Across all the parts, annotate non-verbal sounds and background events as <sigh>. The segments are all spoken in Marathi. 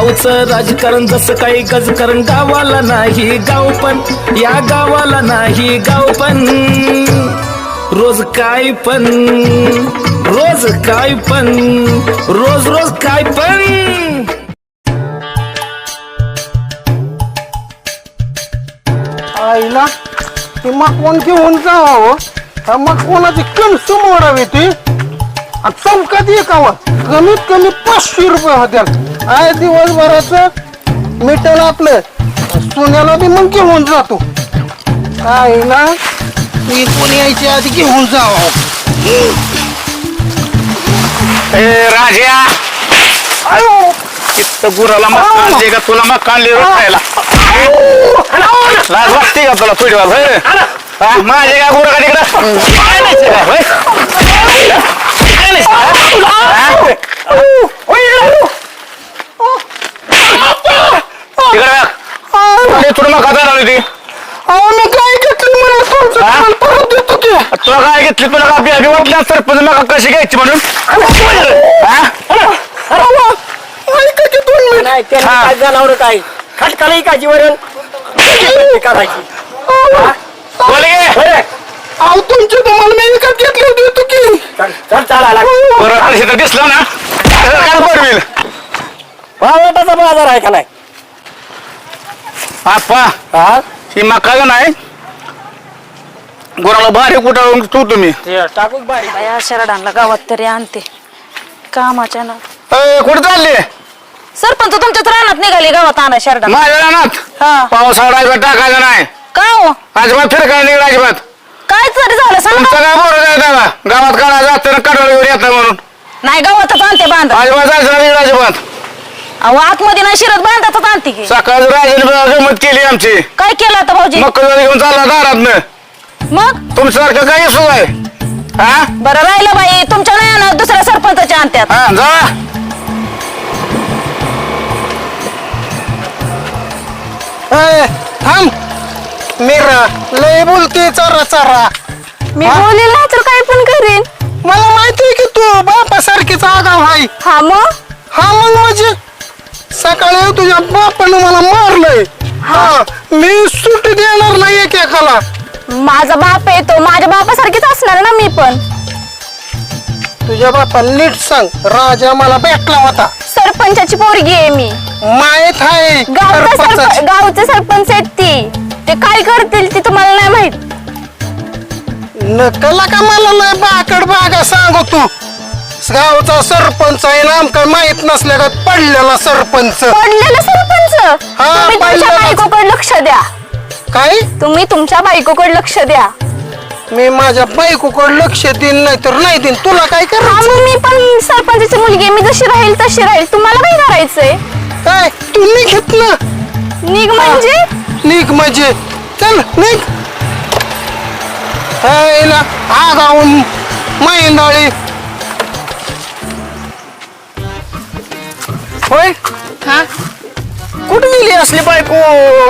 गावचं राजकारण जसं काही गजकारण गावाला नाही गाव पण. या गावाला नाही गाव पण. रोज काय पण. रोज काय पण. रोज रोज काय पण. आईला ती मकवान घेऊन जावं हा. हो. मकवानाची कणस मोडावी ती. आणि चौकात एकावं कमीत कमी पाचशे रुपये होत्या आहे दिवसभराचं मिटल आपलं. सोन्याला बी मग घेऊन जातो. आईला ती कोणी यायची आधी घेऊन जावं. ए राजा. इथं गुराला मक्कान दे का? तुला मक्कान लिहिलं खायला. लाज वाटते का तुला पिढीवर होय? माझे का गुरं का तिकडं? काय नाही का, होय? काय नाही का? तिकडं बघ. अरे, तुला मका जाणार ती अहो मी काय घेतली मला तुमचं हा? माल परत देतो की तुला काय घेतली? तुला का बी वाटल्या सरपंच कशी घ्यायची म्हणून? हा? अहो, ऐका की दोन मिनिट. नाही त्यांनी हा. काय जनावर काय? वरण करायची बोल घे. अहो तुमची तुम्हाला मी विकत घेतली देतो की. चल चल चालायला बरं दिसलं ना? काय बरं वावटाचा बाजार आहे का नाही? आप्पा हा? ही मका का नाही गुराला भारी कुठं तू तुम्ही. टाकूच बारी या शरडांना गावात तरी आणते. कामाच्या ना. ए, कुठं चालली? सरपंच तुमच्याच रानात निघाली गावात आणा शरडा. माझ्या रानात? हा. पाऊस आडायचा टाकायचा नाही? काय हो? अजिबात फिरकायला नाही अजिबात. काय तरी झालं सांग. तुमचं काय जाय त्याला? गावात काढा जातं कडवळीवर येतं म्हणून. नाही गावातच आणते बांधा अजिबात जायचं नाही अजिबात. अहो आतमध्ये नाही शिरत बांधातच आणते की. सकाळी राजाने गमत केली आमची. काय केलं आता भाऊजी? मग घेऊन चालला दारात मग? तुमच्यासारखं काही सुरू आहे. हा? बरं राहिलं बाई तुमच्या नाही आणत दुसऱ्या सरपंचाच्या आणत्यात. हा जा. ए, थांब. मीरा लय बोलते चारा चारा. मी बोलेल नाही तर काय पण करेन. मला माहितीये की तू बापासारखीच आगाव आहे. हा मग? हा मग म्हणजे? सकाळी तुझ्या बापानं मला मारलंय. हा. मी सुट देणार नाही एकेकाला. माझा बाप आहे तो माझ्या बापासारखीच असणार ना मी पण. तुझ्या बापाला नीट सांग राजा मला भेटला होता. सरपंचाची पोरगी आहे मी. माहीत आहे गावचा सरपंच सरपंचाची. गावचे सरपंच आहेत ती. ते काय करतील ती तुम्हाला नाही माहीत. नकला का मला लय बाकड बागा सांगू तू? गावचा सरपंच आहे ना आमका माहीत नसल्या का पडलेला सरपंच. पडलेलं सरपंच? हा, तुम्ही तुमच्या पडलेलं. बायकोकडे लक्ष द्या. काय? तुम्ही तुमच्या बायकोकडे लक्ष द्या. मी माझ्या बायकोकडे लक्ष देईन नाही तर नाही देईन. तुला काय हा करायचं? मग मी पण सरपंचाची मुलगी आहे. मी जशी राहील तशी राहील. तुम्हाला काय करायचंय? काय? तू निघत ना निघ म्हणजे? निघ म्हणजे. चल निघ. हायला आगाऊन मैंदाळी होय? हा? कुठे गेली असली बायको?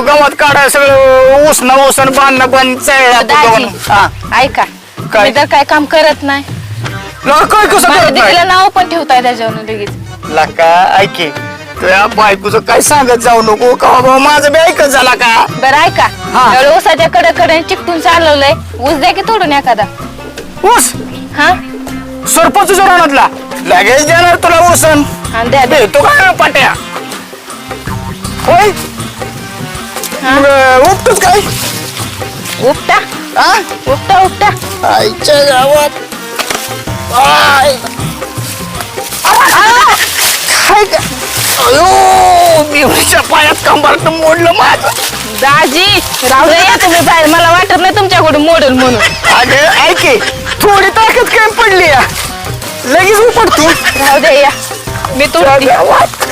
गावात काढाय सगळं उसणं उसण बांधणं बंद दाजी हा. ऐका. काय? मी तर काय काम करत नाही. काय कसं माझ्या करत दीदीला नाही नाव पण ठेवताय त्याच्यावर लगेच. लका ऐके तुझ्या बायकोचं काय सांगत जाऊ नको? का बाबा माझं बी ऐकत झाला का? बरं ऐका. हा. एवढं ऊसाच्या कडे कडे चिकटून चालवलंय. ऊस द्या की तोडून एखादा. ऊस? हा? सरपंच रानातला लगेच देणार तुला ऊसन हा द्या द्या. देतो काय पाट्या? होय. मग उपटूच काय? उपटा? हा उपटा उपटा. आईच्या गावात. आय. आ! काय ग- अयो बिवरीच्या पायात कंबरट मोडलं माझं. दाजी राहू या तुम्ही बाहेर. मला वाटत नाही तुमच्याकडून मोडल म्हणून. अगं ऐके थोडी ताकद काय पडली या. लगेच उपटतो. राहू दे या. मी गावात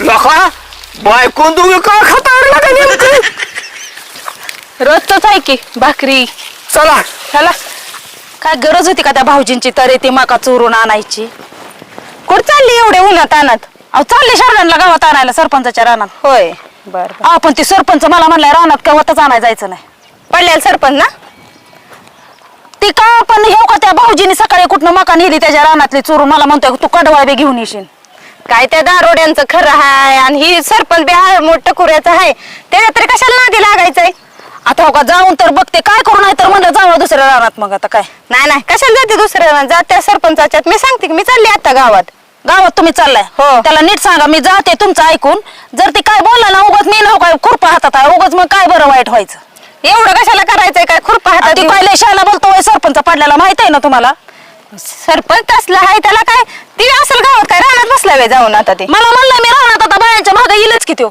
लखा बायकोन तुम्ही का खाता का नेमकं? रोजच आहे की भाकरी? चला. चला. काय गरज होती का त्या भाऊजींची? तरी ती मका चोरून आणायची. कुठं चालली एवढे उन्हात आणत? अहो चालले शहरांना गावात आणायला सरपंचाच्या रानात. होय बर हा पण ती सरपंच मला म्हणलाय रानात गावातच आणायला जायचं नाही. पडलेला सरपंच ना? ती का पण हे का त्या भाऊजीने सकाळी कुठनं मका नेली त्याच्या रानातली चोरून? मला म्हणतोय तू कडवाळ बी घेऊन येशील. काय त्या दारोड्यांचं खरं आहे आणि ही सरपंच बी आहे मोठं कुऱ्याचं आहे त्याच्या तरी कशाला नादी लागायचंय? आता हो का जाऊन तर बघते काय करू नाही तर म्हणलं जावं दुसऱ्या रानात मग आता काय? नाही नाही कशाला जाते दुसऱ्या जात्या सरपंचाच्यात मी सांगते की मी चालली आता गावात. गावात तुम्ही चाललाय. हो. त्याला नीट सांगा मी जाते तुमचं ऐकून. जर ती काय बोलला ना उगाच मी ना काय खुरपा हातात आहे. उगाच मग काय बरं वाईट व्हायचं? एवढं कशाला करायचंय? काय खुरपा हातात ती घेऊन? काय शाला बोलतो सरपंच पडलेला माहीत आहे ना तुम्हाला? सरपंच असला आहे? त्याला काय? ती असेल गावात काय राहणार बसला वे जाऊन आता ते. मला म्हणलं मी राहणार आता बायांच्या मागे येईलच की त्यो.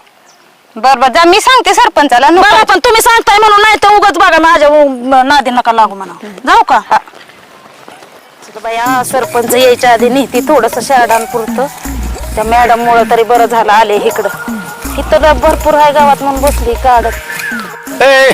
बर बर जा मी सांगते सरपंचाला नको. बघा पण तुम्ही सांगताय म्हणून नाही तर उगाच बघा माझ्या उ- नादी नका लागू म्हणा. जाऊ का? बाया सरपंच यायच्या आधी नेहती थोडस शाळान पुरतं. त्या मॅडम मुळे तरी बरं झालं आले इकडं. इथं डब भरपूर आहे गावात म्हणून बसली काढत. ए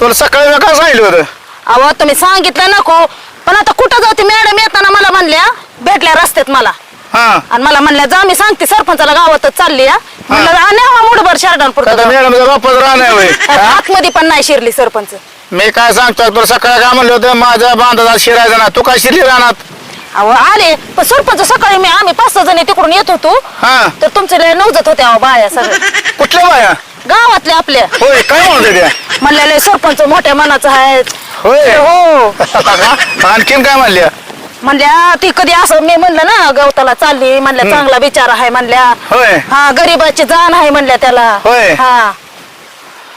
तुला सकाळी मी काय सांगितलं होतं? अहो तुम्ही सांगितलं नको पण आता कुठं जाऊ ती मॅडम येताना मला म्हणल्या भेटल्या रस्त्यात मला. हा. आणि मला म्हणल्या जा मी सांगते सरपंचाला गावातच चालली म्हणलं हा मुठभर आता पुरतं मॅडमचा बापच राहणार होय. <laughs> हा? आतमध्ये पण नाही शिरली सरपंच. मी काय सांगतो तुला सकाळी काय म्हणलं होतं? माझ्या बांधाचा शिरायचा ना तू काय शिरली राहणार अहो आले. पण सरपंच सकाळी मी आम्ही पाच सहा जणी तिकडून येत होतो. हा. तर तुमचे लय नवजत होते अहो बाया सगळे. कुठल्या बाया? गावातले आपल्या होय काय म्हणते त्या म्हणलेले सरपंच मोठ्या मनाचं आहेत. होय. हो. आणखीन काय म्हणल्या म्हणल्या ती कधी असं मी म्हणलं ना गवताला चालली म्हणल्या चांगला विचार आहे म्हणल्या. होय. हा गरीबाची जाण आहे म्हणल्या त्याला. होय. हा.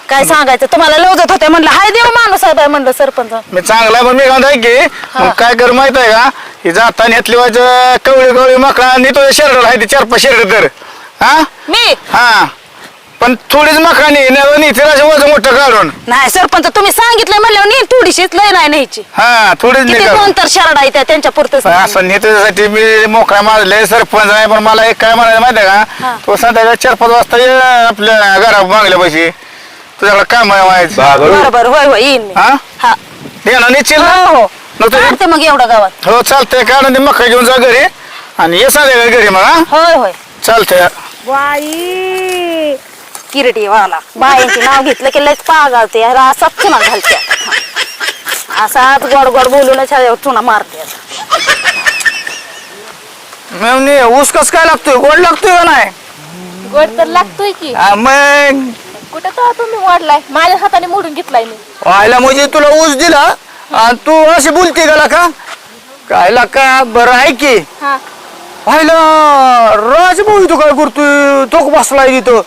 काय सांगायचं? तुम्हाला लवजत होते म्हणलं हाय देव माणूस आहे म्हणलं सरपंच. मी चांगला पण मी काय म्हणतोय की. मग काय कर माहीत आहे का? ही जाताना घेतली व्हायचं कवळी कवळी मका नेतो शर्ट आहे ते चार पाच शर्ट तर. हा? मी? हा. पण थोडीच मकानी इथे वजन मोठं काढून. नाही सरपंच तुम्ही सांगितलं म्हणल्यावर नी थोडीशीच लय नाही न्यायची. हा थोडीच किती दोन तर शरडा आहे त्या त्यांच्या पुरतच असं नेत्यासाठी मी मोकळा मारले सरपंच आहे पण मला एक काय म्हणायचं माहिती आहे का तो संध्याकाळी चार पाच वाजता ये आपल्या घरा मागल्या पैसे तुझ्याकडे काम आहे व्हायचं. बरोबर होय होय येईन मी. हा? हा. ये ना निश्चित ना? हो हो. नको ये. काढते मग एवढं गावात. हो चालतंय काढून ते मका घेऊन जा घरी. आणि ये संध्याकाळी घरी मग हा? होय होय. चालतंय. बाई किरडी वाला. बायांची नाव घेतलं की लयच पागावते असाच चुना घालते. असाच गोड गोड बोलूनच ह्याच्यावर चुना मारते. मेवणी ऊस कस काय लागतोय? गोड लागतोय का नाही? गोड तर लागतोय की. हा, मग? कुठं तर तुम्ही वाढलाय? माझ्या हाताने मोडून घेतलाय मी. व्हायला म्हणजे तुला ऊस दिला? आणि तू अशी बोलते का का कायला का बरं आहे की. हा. व्हायला राज भाऊ तू काय करतोय? तो बसलाय तिथं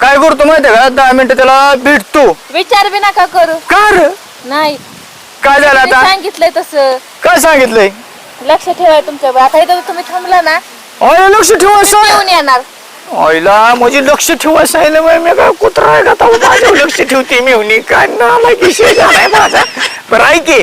काय करतो माहितीये का? दहा मिनिटं त्याला भेटतो. विचार बी नका करू. का रे नाही. काय झालं मी आता? सांगितलंय तसं. काय सांगितलंय? लक्ष ठेवाय तुमच्या आता इथं तुम्ही थांबला ना व्हायला लक्ष ठेवायचं येऊन येणार. व्हायला म्हणजे लक्ष ठेवायचं सांगितलं म्हणजे मी काय कुत्रा आहे का? तो माझ्यावर लक्ष ठेवते मी. हुनी काय नाला की शेजार आहे माझा. बरं ऐक की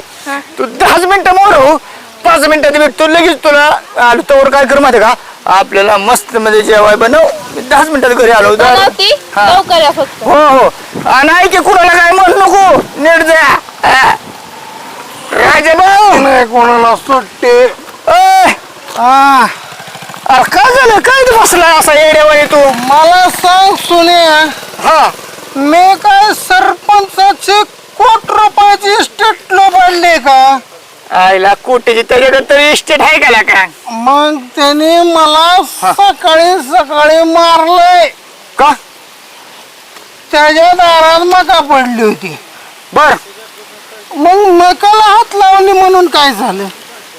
तू दहाच मिनिटं मोर हो. पाच मिनिटात भेटतो लगेच तुला आलो तोवर काय कर माहिती का? आपल्याला मस्त मध्ये जेवाय बनव. मी दहाच मिनिटात घरी आलो. बनवती हा. लवकर या फक्त. हो हो. आणि ऐक की कुणाला काय म्हणू नको? नीट जा. हा. राजा भाऊ. नाही कोणाला सुट्टे. हा. अरे काय झालं? काय तू बसलाय असा येड्यावानी तू? मला सांग सुन्या हा. मी काय सरपंचाचे कोट रुपयाची स्टेट लोबाडले का? आईला कोटीची तरी इस्टेट आहे का का मग त्याने मला सकाळी सकाळी मारलंय. का? त्याच्या दारात मका पडली होती. बर. मग मकाला हात लावली म्हणून काय झालं?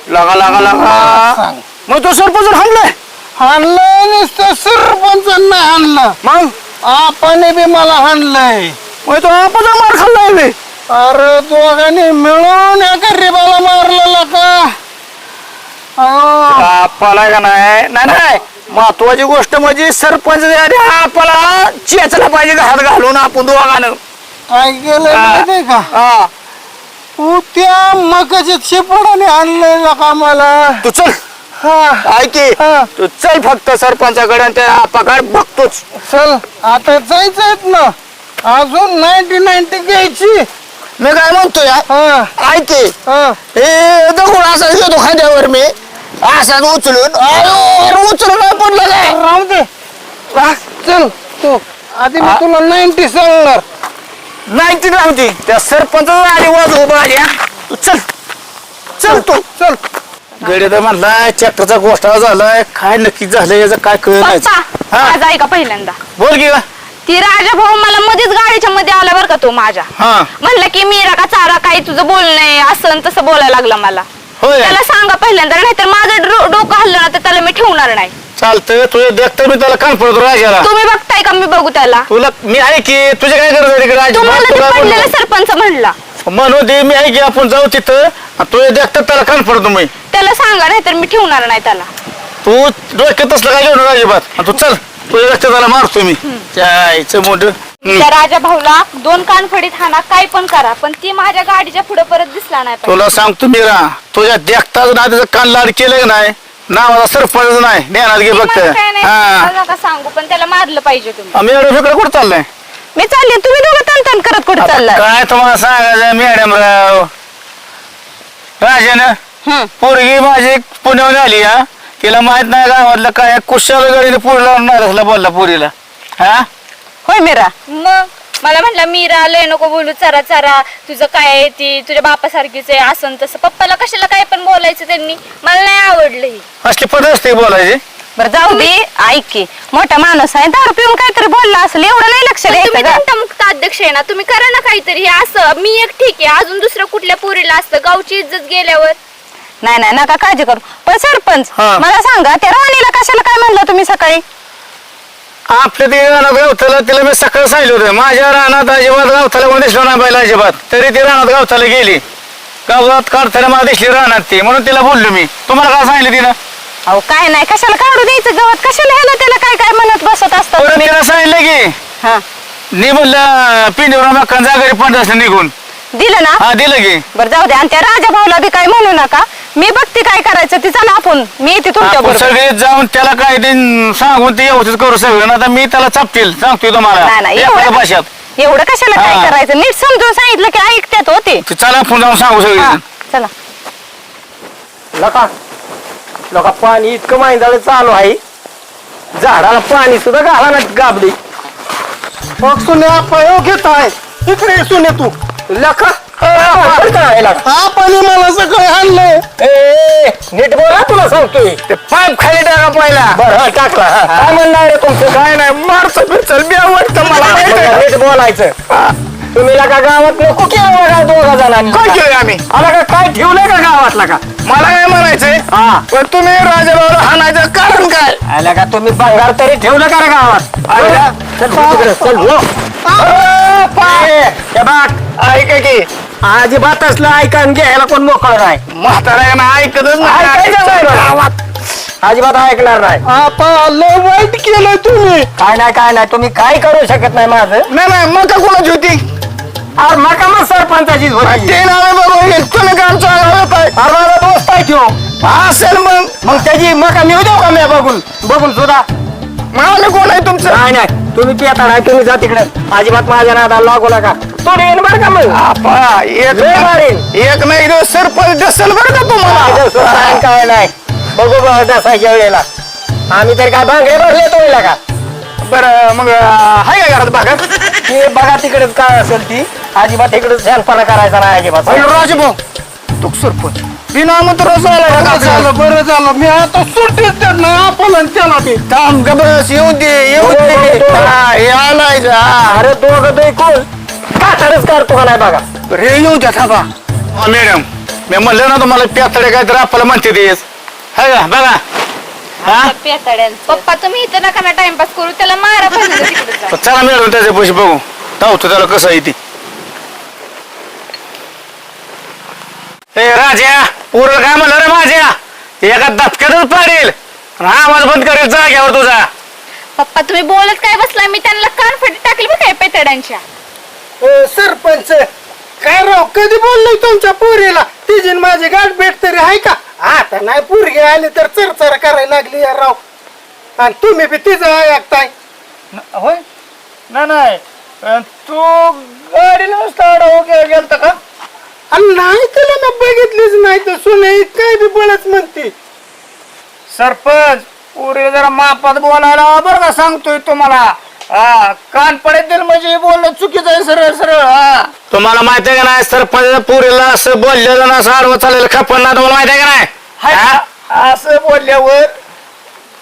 लगा लगा लगा. सांग. मग तो सरपंच थांबलाय हाणलंय नुसतं सरपंचांना हाणलं. मग? आपण बी मला हाणलंय. मग तो आपण मार खाल्लाय बे. अरे दोघांनी मिळून एका रिबाला मारलेला का? आपला का नाही? नाही नाही. महत्वाची गोष्ट म्हणजे सरपंच आपला चेचला पाहिजे घरात घालून आपण दोघानं. काय केलं माहितीये का? हा. तू त्या मकाच्या आणलंय का मला तू चल. हा. ऐकी. तू चल फक्त सरपंचाकडे आणि त्या आपाकडे बघतोच. चल आता जायचंय ना. अजून नाईन्टी नाईन्टी घ्यायची. मी काय म्हणतोय हा. ऐकी हा. हे दगड असा घेतो खांद्यावर मी? असाच उचलून. अरे उचलून नाही पडलं काय राहू दे. चल तू. आधी मी तुला नाईन्टी सांगणार. नाही ती नव्हती त्या सरपंच आली वाज. तू चल. चल तू. चल गडे तर म्हणला चॅप्टरचा गोष्टा झालाय. काय नक्की झालं याचं काय कळ नाही. पप्पा हा. ऐका पहिल्यांदा. बोल की का ती राजा भाऊ मला मध्येच गाडीच्या मध्ये आला बरं का तो माझ्या. हा. म्हणलं की मीरा का चारा काही तुझं बोलणं आहे असं आणि तसं बोलायला लागला मला. होय. त्याला सांगा पहिल्यांदा नाहीतर माझं डो- डोकं हल्लं ना तर त्याला मी ठेवणार नाही. चालतं तुझ्या देखता मी त्याला कान पडतो राजाला. तुम्ही बघताय का? मी बघू त्याला. तुला मी आहे की तुझ्या काय गरज आहे तिकडे? राजा? तुम्हाला ते तुला पडलेला बोललो. सरपंच म्हणला. म्हणू दे मी आहे की आपण जाऊ तिथं. आणि देखता त्याला कान पडतो मी. त्याला सांगा नाहीतर मी ठेवणार नाही त्याला. तू डोक्यात असलं काय घेऊन अजिबात आणि तू चल. तुझ्या त्याला मारतो मी. त्याचं मोठ. त्या राजा भाऊला दोन कानफडीत हाना काय पण करा पण ती माझ्या गाडीच्या पुढे परत दिसला नाही पाहिजे. तुला सांगतो मीरा तुझ्या देखताच ना त्याचं कान लाड केलं का नाही? नावाचा सरपंच नाही. घे ती फक्त. मला काय नाही हा. मला नका सांगू पण त्याला मारलं पाहिजे तुम्ही. मॅडम इकडे कुठं चाललंय? मी चालले तुम्ही दोघं तन तन करत कुठे चाललाय? काय तुम्हाला सांगायचं मॅडम राव राजानं हम्म. पोरगी माझी पुण्याहून आली हा. तिला माहीत नाही गावातलं काय कुशाला गाडीने पुढे लावून नाही बोलला पोरीला हा? होय मीरा? मग? मला म्हटलं मीरा लय नको बोलू. चरा चरा. तुझं काय आहे ती? तुझ्या बापासारखीच आहे असं तसं. पप्पाला कशाला काय पण बोलायचं त्यांनी? मला नाही आवडलं हे. असली पद्धत असते बोलायची. बरं जाऊ दे. ऐक की मोठा माणूस आहे. दारू पिऊन काहीतरी बोलला असेल एवढं नाही लक्ष पण तुम्ही द्यायचं का मुक्त अध्यक्ष आहे ना. तुम्ही करा ना काहीतरी. हे असं मी एक ठीक आहे. अजून दुसरं कुठल्या पोरीला असतं? गावची इज्जत गेल्यावर. नाही नाही नका काळजी करू. पण सरपंच हा. मला सांगा त्या राणीला कशाला काय म्हणलं तुम्ही सकाळी? आपल्या ते रानात गावताला तिला मी सकाळी सांगितलं होतं. माझ्या रानात अजिबात गावताला कोण दिसलं नाही पाहिलं अजिबात. तरी ती रानात गावताला गेली. गावात काढताना मला दिसली रानात ती. म्हणून तिला बोललो मी. तुम्हाला काय सांगितलं तिनं? अहो काय नाही कशाला काढू द्यायचं गवत? कशाला ह्याला त्याला काय काय म्हणत बसत असतात परत तुम्ही? तिला सांगितलं की हा. नि म्हणलं पिंडीवर मक्कान जागरी पण असलं निघून. दिलं ना? हा दिलं की. बरं जाऊ दे. आणि त्या राजा भाऊला बी काय म्हणू नका. मी बघते काय करायचं ती चला आपण. मी येते तुमच्या आपण बरोबर. सगळे जाऊन त्याला काय ते सांगून ते व्यवस्थित करू सगळं ना आता मी त्याला चापतील सांगतोय नाही तुम्हाला. नाही एखाद्या एवढं भाषात. एवढं कशाला हा. काय करायचं? नीट समजून सांगितलं की ऐकत्यात होते ते. चला आपण जाऊन सांगू हा सगळे चला. लका लका पाणी इतकं माहिती चालू आहे. झाडाला पाणी सुद्धा घाला ना गाबडी. मग सुने आपण घेत आहे. इकडे सुने तू. लका काय लका हा पाणी मला सगळं आणलंय. ए नीट बोला तुला सांगतोय. ते पाईप खाली टाका पहिला. बरं हा टाकला हा. काय म्हणणार रे तुमचं? काय नाही मारचं बिरचं बी आवडतं मला माहिती आहे. नीट बोलायचं. तुम्ही लका गावात नको केलं का दोघा जणांनी. काय केलंय आम्ही? आला का? काय ठेवलंय का गावातला का? मला काय म्हणायचंय हा. पण तुम्ही राजाभाऊला हाणायचं कारण काय? आला का? तुम्ही बंगार तरी ठेवलं का रे गावात? आला. चल तिकडे चल हो. अरे, पाय. हे बघ. ऐका की अजिबात असलं ऐका आणि घ्यायला कोण मोकळ नाही. म्हातारा ना ऐकतच ऐकायचं नाही बरं. गावात. अजिबात ऐकणार नाही. आपण लय वाईट केलं तुम्ही. काय नाही काय नाही. तुम्ही काय करू शकत नाही माझं? नाही नाही मग का कोणाची होती? अरे मका मग सरपंचाचीच होती. ते नावे बरोबर. तुम्ही काम चालवत आहे अरे माझा दोस्त आहे त्यो. असेल मग. मग त्याची मका नेऊ देऊ का मी बघून? बघून सुद्धा. मावले कोण आहे तुमचं? नाही नाही. तुम्ही पिता नाही तुम्ही जा तिकडे. अजिबात माझ्या नादाला लागू नका. तो येईन बरं का मग? आपा एक लय मारीन. एक नाही दिवस सरपंच डसल बरं का तुम्हाला? काय नाही. बघू बघ डसायच्या वेळेला. आम्ही तर काय भांगरे भरले तो का? बरं मग हाय का घरात बघा ते बघा तिकडेच काय असेल ती. अजिबात इकडे शहाणपणा करायचा नाही अजिबात. राजभाऊ तू सरपंच. बिना मंत्र बरं झालं बरं झालं. मी आता सुट्टीच देत नाही आपण आणि त्याला ते थांब ग बस येऊ दे येऊ दे. हा, हे आलाय जा. अरे दोघं दोघ कोण? कातडच करतो का नाही बघा. रे येऊ द्या थांबा. मॅडम मी म्हणलं ना तुम्हाला प्यातडे काय तर आपल्याला म्हणते तेच हाय का? बघा. हा? पप्पा तुम्ही इथं नका ना टाइमपास करू. त्याला मारा पाहिजे तिकडे जा. तर चला मॅडम त्याच्या पैसे बघू. धावतो त्याला कसं आहे ती. ए राजा पोरं काय म्हणलं रे माझ्या? एका दचक्यातच पाडेल. आणि आवाज बंद करेल जाग्यावर तुझा. पप्पा तुम्ही बोलत काय बसलाय? मी त्यांना कानफटी टाकली बघ काय पेतड्यांच्या. ओ, सरपंच काय राव कधी बोललोय तुमच्या पोरीला? तिची न माझी गाठ भेट तरी आहे का? आता नाही पोरगी आली तर चरचर करायला लागली या राव. आणि तुम्ही बी तिचं ऐकताय. होय? नाही नाही. तू गाडीला गेलता का? नाही तिला ना बघितलीच नाही तर सुने काय बी बळच म्हणते. सरपंच पुरे जरा मापात बोलायला बरं का सांगतोय तुम्हाला? हा कान पडेल म्हणजे बोलणं चुकीचं आहे सरळ सरळ हा. तुम्हाला माहिती आहे का नाही सरपंच पुरीला असं बोललेलं ना असं आडवं चाललेलं खपन ना तुम्हाला माहिती आहे का नाही? हाय का? असं बोलल्यावर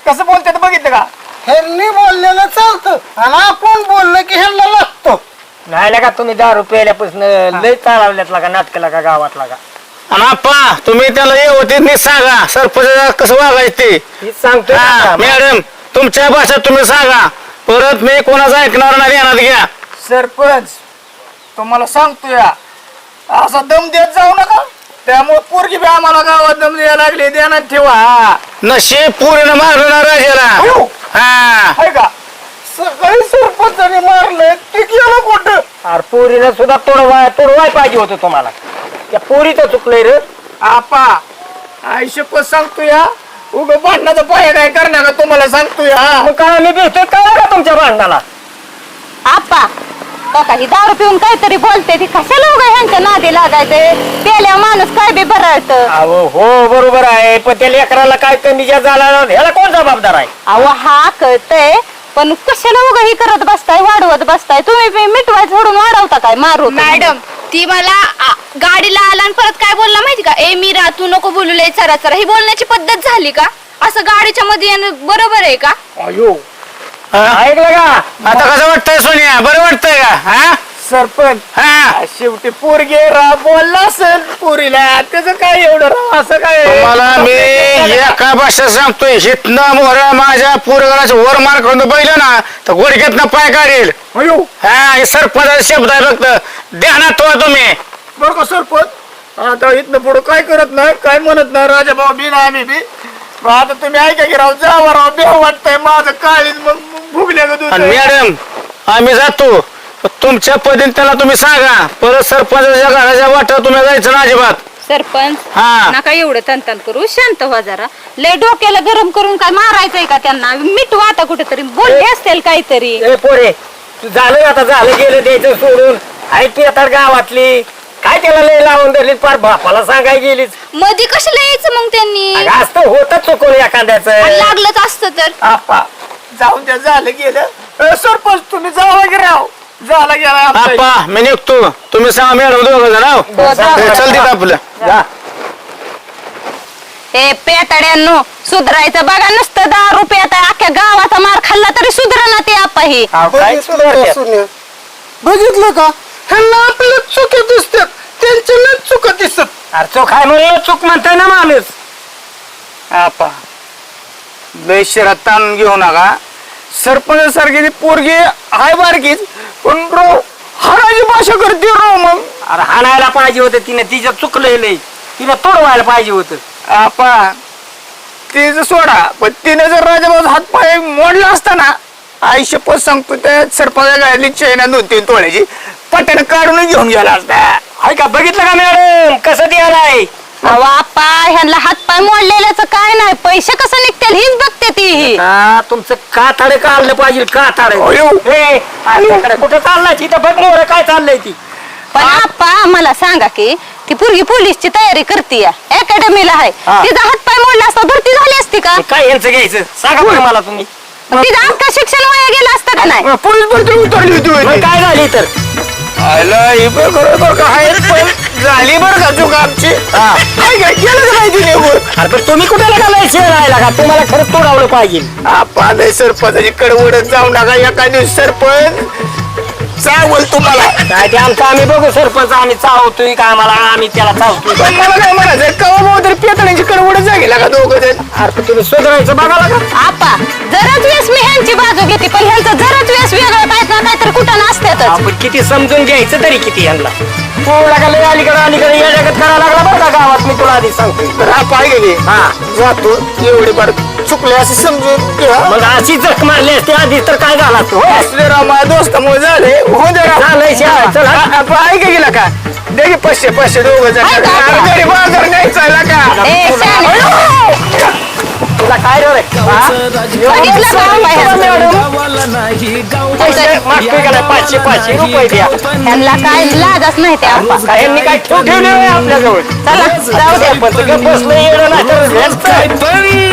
कसं बोलतात बघितलं का? ह्यांनी बोललेलं चालतं आणि आपण बोललं की ह्यांना लागतो. नाही का? तुम्ही दारू प्यायल्यापासून लय चालवल्यात का नाटकाला का गावातला का? आणि आप्पा तुम्ही त्याला येवतीत नीट सांगा. सरपंच कसं वागायचं ते. सांगतो मॅडम तुमच्या भाषेत तुम्ही सांगा. परत मी कोणाचं ऐकणार नाही ध्यानात घ्या. सरपंच तुम्हाला सांगतो या असा दम देत जाऊ नका. त्यामुळे पोरगी बी आम्हाला गावात दम द्यायला लागली. ध्यानात ठेवा. हा नशीब पूर्ण मारलं ना राजाला. अयो, हा. हाय का? सगळी सरपंचाने मारलं. ते गेलं कुठं? अरे पोरीनं सुद्धा तोडवाय तोडवाय पाहिजे होतं तुम्हाला. त्या पोरीचं चुकलंय रे. आपा आयुष्यपत सांगतो या. उग भांडणाचा पाया काय करणार का तुम्हाला सांगतो या. मग काय मी भेटतोय काय का तुमच्या भांडणाला? आप्पा बघा ही दारू पिऊन काहीतरी बोलते ती कशाला उगा ह्यांच्या नादी लागायचे? पेल्या माणूस काय बी बरळत अहो हो बरोबर आहे. पण त्या लेकराला काय कमी जास्त झाला? ह्याला कोण जबाबदार आहे? अहो हा कळतंय. पण कशाला उगा ही करत बसताय वाढवत बसताय? तुम्ही बी मिटवाय सोडून वाढवता काय? मारू मॅडम ती मला आ, गाडीला आला आणि परत काय बोलला माहिती का? ए मीरा तू नको बोलू लय चरा चरा. ही बोलण्याची पद्धत झाली का? असं गाडीच्या मध्ये येणं बरोबर आहे का? अयो. ऐकलं का? आता कसं वाटतंय सोनिया? बरं वाटतंय का? हा? सरपंच. हा. शेवटी पोरगे रा बोलला असेल. पोरीला त्याचं काय एवढं राव असं काय? तुम्हाला मी एका भाषेत सांगतोय हितनं मोहरा माझ्या पोरगणाचं वर मार करून बैल ना तर गुडघ्यातनं पाय काढेल. अयो. हा हे सरपंच शब्द आहे फक्त. ध्यानात ठेवा तुम्ही. बरं का सरपंच आता इथनं पुढं काय करत नाही काय म्हणत नाही राजा भाऊ बी ना आम्ही बी. मग आता तुम्ही ऐका की राव जावा राव बेव वाटतंय माझं काळीज मग भुगल्या आणि मॅडम आम्ही जातो. तुमच्या पद्धतीने त्याला तुम्ही सांगा. परत सरपंचाच्या घराच्या वाट्यावर तुम्ही जायचं ना अजिबात. सरपंच? हा. नका एवढं तनतन करू. शांत व्हा जरा. लय डोक्याला गरम करून काय मारायचंय का त्यांना? मिटवा आता कुठेतरी बोलले असतील काहीतरी. ए पोरे तू झालं आता झालं गेलं द्यायचं सोडून. ऐकली आता गावातली. काय त्याला लय लावून धरली? पार बापाला सांगाय गेलीच मध्ये कशाला यायचं मग त्यांनी? अगं असतं होतं चुकून आणि एखाद्याचं लागलंच असतं तर? आपा जाऊन द्या झालं गेलं. अ, सरपंच तुम्ही जावा की राव. झालं गेला आमचा. आप्पा मी निघतो तुम्ही सांगा मॅडम दोघं जण हो. जा. चल तिथं आपलं जा हे पेताड्यांनो सुधरायचं बघा नुसतं दारू पेता अख्ख्या गावाचा मार खाल्ला तरी सुधरा ते आपा ही बघितलं का? सोन्या? बघितलं का ह्यांना आपल्या चुकी दिसतात त्यांच्या नाही चुका दिसत अरे चूक आहे म्हणून चूक म्हणताय ना माणूस आपा लय शहरात ताण घेऊ नका सरपंच सारखी ती पोरगी हाय बारकीच पण रो हाडाची भाषा करते रो मग. अरे हाणायला पाहिजे होतं तिने तिच्या चुकलंय लय. तिने तोडवायला पाहिजे होतं. आपा तिचं सोडा पण तिने जर राजाबाज हात पाय मोडला असता ना आयुष्य पण सांगतो त्या सरपंच गाडली चैना दोन तीन तोळ्याची पट्ट्यानं काढून घेऊन गेला असता. हाय का बघितलं का मॅडम? कसं द्यायलाय अहो आपा ह्यांना हातपाय मोडलेल्याच काय नाही. पैसे कसं निघतील? हीच बघते ती. ही हा तुमचं काथाडे काढलं पाहिजे? काथाडे. अयो. हे कुठं चाललाय? तिथं बघ मोर काय चाललंय ती. पण आपा मला सांगा की ती पोरगी पोलीसची तयारी करते अकॅडमीला आहे. हा. तिचा हातपाय मोडला असता भरती झाली असती का? हे काय यांचं घ्यायचं? सांगा बरं मला तुम्ही. तिचं अख्खा शिक्षण वाया गेलं असतं का नाही? पोलीस भरती उतरली होती. मग होती. काय झाली तर आला ही बघ बरोबर का आहे? पण झाली बरं का चूक आमची. हा. काय काय केलं नाही तिने अरे पण तुम्ही कुठे शेअर राहिला का? तुम्हाला खरंच तोडावलं पाहिजे. आपण सरपंचाची कडवडत जाऊ नका एका दिवस सरपंच चावल तुम्हाला. काय ते आमचं आम्ही बघू सरपंच आम्ही चावतोय का आम्हाला? आम्ही त्याला चावतोय पण मला काय म्हणायचं कवा भाऊ तरी पेतड्यांची कडवडत जागेला का दोघं जण. अरे पण तुम्ही सुधारायचं बघा का? आपा जराच वेळेस मी ह्यांची बाजू घेते पण ह्यांचं जराच वेळेस वेगळं काय ना काहीतरी कुठं नसत्यातच. आपण किती समजून घ्यायचं तरी किती यांना. पोळा का लय अलीकडे अलीकडे या जगात करायला लागला बरं का गावात मी तुला आधी सांगतोय तर हा पाय गेले हा जातो एवढे बार. चुकले असे समजून घ्या. मग अशी जख मारली असते आधी तर काय झाला तू? असले राव माझ्या दोस्तामुळे झाले. हो जरा झालंय शा, चल, हा. आपण ऐका गेला का दे की पाचशे पाचशे दोघं जण. ऐका, ऐका. अरे घरी बाजार का ए. तुला काय रे हा? बघितलं का नाही पैसे मागतोय का नाही पाचशे पाचशे रुपये द्या. ह्यांना काय लाजच नाही ते आपा काय यांनी काय ठेव ठेवले आपल्याजवळ? चला जाऊ द्या. पण तुझं बसलं येणं नाही तर काय पण